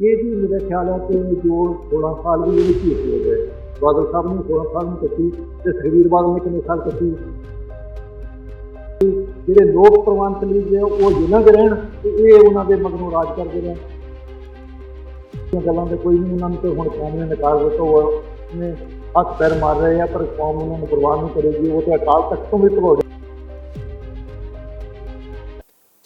ਇਹ ਜੀ ਮੇਰਾ ਖਿਆਲ ਹੈ ਕਿ ਜੋ 16 ਸਾਲ ਦੀ ਜਿਹੜੀ ਝੂਠ ਹੋ ਗਏ ਬਾਦਲ ਸਾਹਿਬ ਨੇ 16 ਸਾਲ ਨੂੰ ਕੱਟੀ ਤੇ ਸੁਖਬੀਰ ਬਾਦਲ ਨੇ ਕਿੰਨੇ ਸਾਲ ਕੱਟੀ? ਜਿਹੜੇ ਲੋਕ ਪ੍ਰਵਾਨਤ ਲਈ ਜੇ ਉਹ ਜੇਲ੍ਹਾਂ 'ਚ ਰਹਿਣ ਤੇ ਇਹ ਉਹਨਾਂ ਦੇ ਮਗਰੋਂ ਰਾਜ ਕਰਦੇ ਰਹਿਣ। ਇਹ ਗੱਲਾਂ ਤੇ ਕੋਈ ਨਹੀਂ, ਉਹਨਾਂ ਨੂੰ ਤੇ ਹੁਣ ਕੌਮ ਨੇ ਨਕਾਰ ਦਿੱਤਾ ਉਹ ਨੇ ਹੱਥ ਪੈਰ ਮਾਰ ਰਹੇ ਆ, ਪਰ ਕੌਮ ਉਹਨਾਂ ਨੂੰ ਪਰਵਾਹ ਨਹੀਂ ਕਰੇਗੀ। ਉਹ ਤੇ ਅਕਾਲ ਤਖਤ ਤੋਂ ਵੀ ਭਗੌੜੇ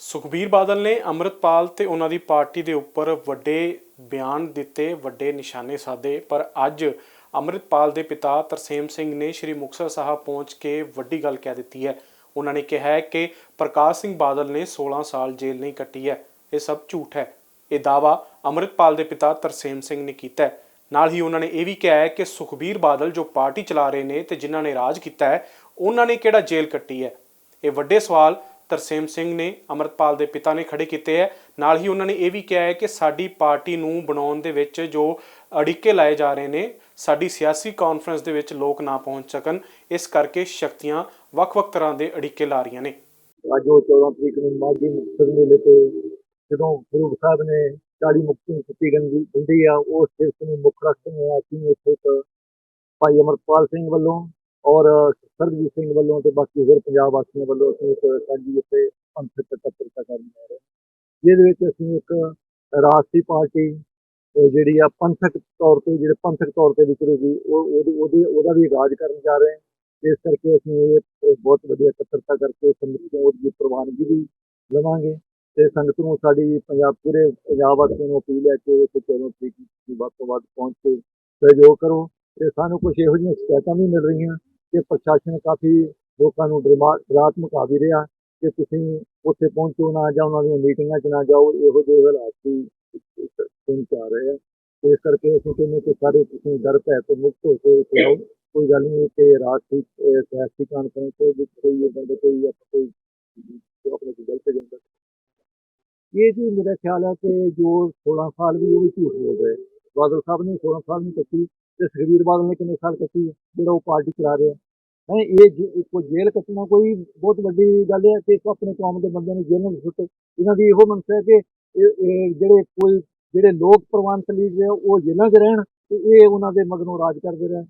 ਸੁਖਬੀਰ ਬਾਦਲ ਨੇ ਅੰਮ੍ਰਿਤਪਾਲ ਤੇ ਉਹਨਾਂ ਦੀ ਪਾਰਟੀ ਦੇ ਉੱਪਰ ਵੱਡੇ ਬਿਆਨ ਦਿੱਤੇ, ਵੱਡੇ ਨਿਸ਼ਾਨੇ ਸਾਧੇ, ਪਰ ਅੱਜ ਅੰਮ੍ਰਿਤਪਾਲ ਦੇ ਪਿਤਾ ਤਰਸੇਮ ਸਿੰਘ ਨੇ ਸ੍ਰੀ ਮੁਕਤਸਰ ਸਾਹਿਬ ਪਹੁੰਚ ਕੇ ਵੱਡੀ ਗੱਲ ਕਹਿ ਦਿੱਤੀ ਹੈ। ਉਹਨਾਂ ਨੇ ਕਿਹਾ ਹੈ ਕਿ ਪ੍ਰਕਾਸ਼ ਸਿੰਘ ਬਾਦਲ ਨੇ 16 ਸਾਲ ਜੇਲ੍ਹ ਨਹੀਂ ਕੱਟੀ ਹੈ। ਇਹ ਸਭ ਝੂਠ ਹੈ। ਇਹ ਦਾਵਾ ਅੰਮ੍ਰਿਤਪਾਲ ਦੇ ਪਿਤਾ ਤਰਸੇਮ ਸਿੰਘ ਨੇ ਕੀਤਾ ਹੈ। ਨਾਲ ਹੀ ਉਹਨਾਂ ਨੇ ਇਹ ਵੀ ਕਿਹਾ ਹੈ ਕਿ ਸੁਖਬੀਰ ਬਾਦਲ ਜੋ ਪਾਰਟੀ ਚਲਾ ਰਹੇ ਨੇ ਤੇ ਜਿਨ੍ਹਾਂ ਨੇ ਰਾਜ ਕੀਤਾ ਹੈ, ਉਹਨਾਂ ਨੇ ਕਿਹੜਾ ਜੇਲ੍ਹ ਕੱਟੀ ਹੈ? ਇਹ ਵੱਡੇ ਸਵਾਲ ਤਰਸੇਮ ਸਿੰਘ ਨੇ, ਅਮਰਤਪਾਲ ਦੇ ਪਿਤਾ ਨੇ ਖੜੇ ਕੀਤੇ ਹੈ। ਨਾਲ ਹੀ ਉਹਨਾਂ ਨੇ ਇਹ ਵੀ ਕਿਹਾ ਹੈ ਕਿ ਸਾਡੀ ਪਾਰਟੀ ਨੂੰ ਬਣਾਉਣ ਦੇ ਵਿੱਚ ਜੋ ਅੜਿੱਕੇ ਲਾਏ ਜਾ ਰਹੇ ਨੇ, ਸਾਡੀ ਸਿਆਸੀ ਕਾਨਫਰੰਸ ਦੇ ਵਿੱਚ ਲੋਕ ਨਾ ਪਹੁੰਚ ਸਕਣ। ਇਸ ਕਰਕੇ ਸ਼ਕਤੀਆਂ ਵੱਖ-ਵੱਖ ਤਰ੍ਹਾਂ ਦੇ ਅੜਿੱਕੇ ਲਾ ਰਹੀਆਂ ਨੇ। ਅੱਜ ਉਹ 14 ਤਰੀਕ ਨੂੰ ਮਾਘੀ ਮੁਕਤਸਰ ਮੇਲੇ ਤੇ ਜਦੋਂ ਗੁਰੂ ਸਾਹਿਬ ਨੇ 40 ਮੁਕਤੀ ਕੀਤੀ ਗੰਦੀ ਹੁੰਦੀ ਆ, ਉਸ ਦਿਵਸ ਨੂੰ ਮੁੱਖ ਰੱਖਦੇ ਆ ਅਸੀਂ ਇੱਥੇ ਭਾਈ ਅਮਰਪਾਲ ਸਿੰਘ ਵੱਲੋਂ ਔਰ ਸਰਬਜੀਤ ਸਿੰਘ ਵੱਲੋਂ ਤੇ ਬਾਕੀ ਹੋਰ ਪੰਜਾਬ ਵਾਸੀਆਂ ਵੱਲੋਂ ਅਸੀਂ ਇੱਕ ਸਾਂਝੀ ਇੱਥੇ ਪੰਥਕ ਤੱਪਰਤਾ ਕਰਨ ਜਾ ਰਹੇ ਜਿਹਦੇ ਵਿੱਚ ਅਸੀਂ ਇੱਕ ਰਾਸ਼ਟਰੀ ਪਾਰਟੀ ਜਿਹੜੀ ਆ ਪੰਥਕ ਤੌਰ ਤੇ, ਜਿਹੜੇ ਪੰਥਕ ਤੌਰ ਤੇ ਵਿਚਰੂਗੀ ਉਹ ਉਹਦੇ ਉਹਦੇ, ਉਹਦਾ ਵੀ ਆਗਾਜ਼ ਕਰਨ ਜਾ ਰਹੇ ਹਾਂ। ਇਸ ਕਰਕੇ ਅਸੀਂ ਇਹ ਬਹੁਤ ਵਧੀਆ ਇਕੱਤਰਤਾ ਕਰਕੇ ਸੰਗਤ ਨੂੰ ਦੀ ਪ੍ਰਵਾਨਗੀ ਵੀ ਲਵਾਂਗੇ ਤੇ ਸੰਗਤ ਨੂੰ ਸਾਡੀ ਪੰਜਾਬ, ਪੂਰੇ ਪੰਜਾਬ ਵਾਸੀਆਂ ਨੂੰ ਅਪੀਲ ਹੈ ਕਿ ਉਹ ਤੇ 14 ਤਰੀਕ ਨੂੰ ਵੱਧ ਤੋਂ ਵੱਧ ਪਹੁੰਚ ਕੇ ਸਹਿਯੋਗ ਕਰੋ। ਤੇ ਸਾਨੂੰ ਕੁਝ ਇਹੋ ਜਿਹੀਆਂ ਸ਼ਿਕਾਇਤਾਂ ਵੀ ਮਿਲ ਰਹੀਆਂ। ਕਿ ਪ੍ਰਸ਼ਾਸਨ ਕਾਫੀ ਲੋਕਾਂ ਨੂੰ ਡਰਾ- ਡਰਾਤਮਕ ਵੀ ਰਿਹਾ ਕਿ ਤੁਸੀਂ ਉੱਥੇ ਪਹੁੰਚੋ ਨਾ ਜਾਂ ਉਹਨਾਂ ਦੀਆਂ ਮੀਟਿੰਗਾਂ 'ਚ ਨਾ ਜਾਓ ਇਹੋ ਜਿਹੇ ਹਾਲਾਤ ਵੀ ਸੁਣ ਚ ਰਹੇ ਆ। ਇਸ ਕਰਕੇ ਅਸੀਂ ਕਹਿੰਦੇ ਕਿ ਸਾਰੇ ਤੁਸੀਂ ਡਰ ਭੈ ਤੋਂ ਮੁਕਤ ਹੋ ਕੇ ਇੱਥੇ ਆਓ। ਕੋਈ ਗੱਲ ਨਹੀਂ ਕਿ ਰਾਸ਼ਟਰੀ ਅਹ, ਸਿਆਸੀ ਕਾਨਫਰੰਸ ਦੇ ਵਿੱਚ ਕੋਈ ਇਦਾਂ ਦਾ ਕੋਈ ਆਪਾਂ ਕੋਈ ਆਪਣੇ ਗਲਤ ਜਾਂਦਾ ਇਹ ਜੀ ਮੇਰਾ ਖਿਆਲ ਹੈ ਕਿ ਜੋ 16 ਸਾਲ ਵੀ ਉਹ ਵੀ ਝੂਠ ਬੋਲ ਰਹੇ ਬਾਦਲ ਸਾਹਿਬ ਨੇ 16 ਸਾਲ ਨਹੀਂ ਕੱਟੀ ਤੇ ਸੁਖਬੀਰ ਬਾਦਲ ਨੇ ਕਿੰਨੇ ਸਾਲ ਕੱਟੀ ਹੈ, ਜਿਹੜਾ ਉਹ ਪਾਰਟੀ ਚਲਾ ਰਿਹਾ ਹੈ। ਇਹ ਜੇ- ਕੋਈ ਜੇਲ੍ਹ ਕੱਟਣਾ ਕੋਈ ਬਹੁਤ ਵੱਡੀ ਗੱਲ ਹੈ ਕਿ ਇੱਕ ਆਪਣੇ ਕੌਮ ਦੇ ਬੰਦਿਆਂ ਨੂੰ ਜੇਲ੍ਹ ਵਿੱਚ ਸੁੱਟੋ। ਇਹਨਾਂ ਦੀ ਇਹੋ ਮਨਸ਼ਾ ਹੈ ਕਿ ਜਿਹੜੇ ਕੋਈ, ਜਿਹੜੇ ਲੋਕ ਪ੍ਰਵਾਨ ਲਈ ਜੇ ਉਹ ਜੇਲ੍ਹਾਂ 'ਚ ਰਹਿਣ ਤੇ ਇਹ ਉਹਨਾਂ ਦੇ ਮਗਰੋਂ ਰਾਜ ਕਰਦੇ ਰਹਿਣ।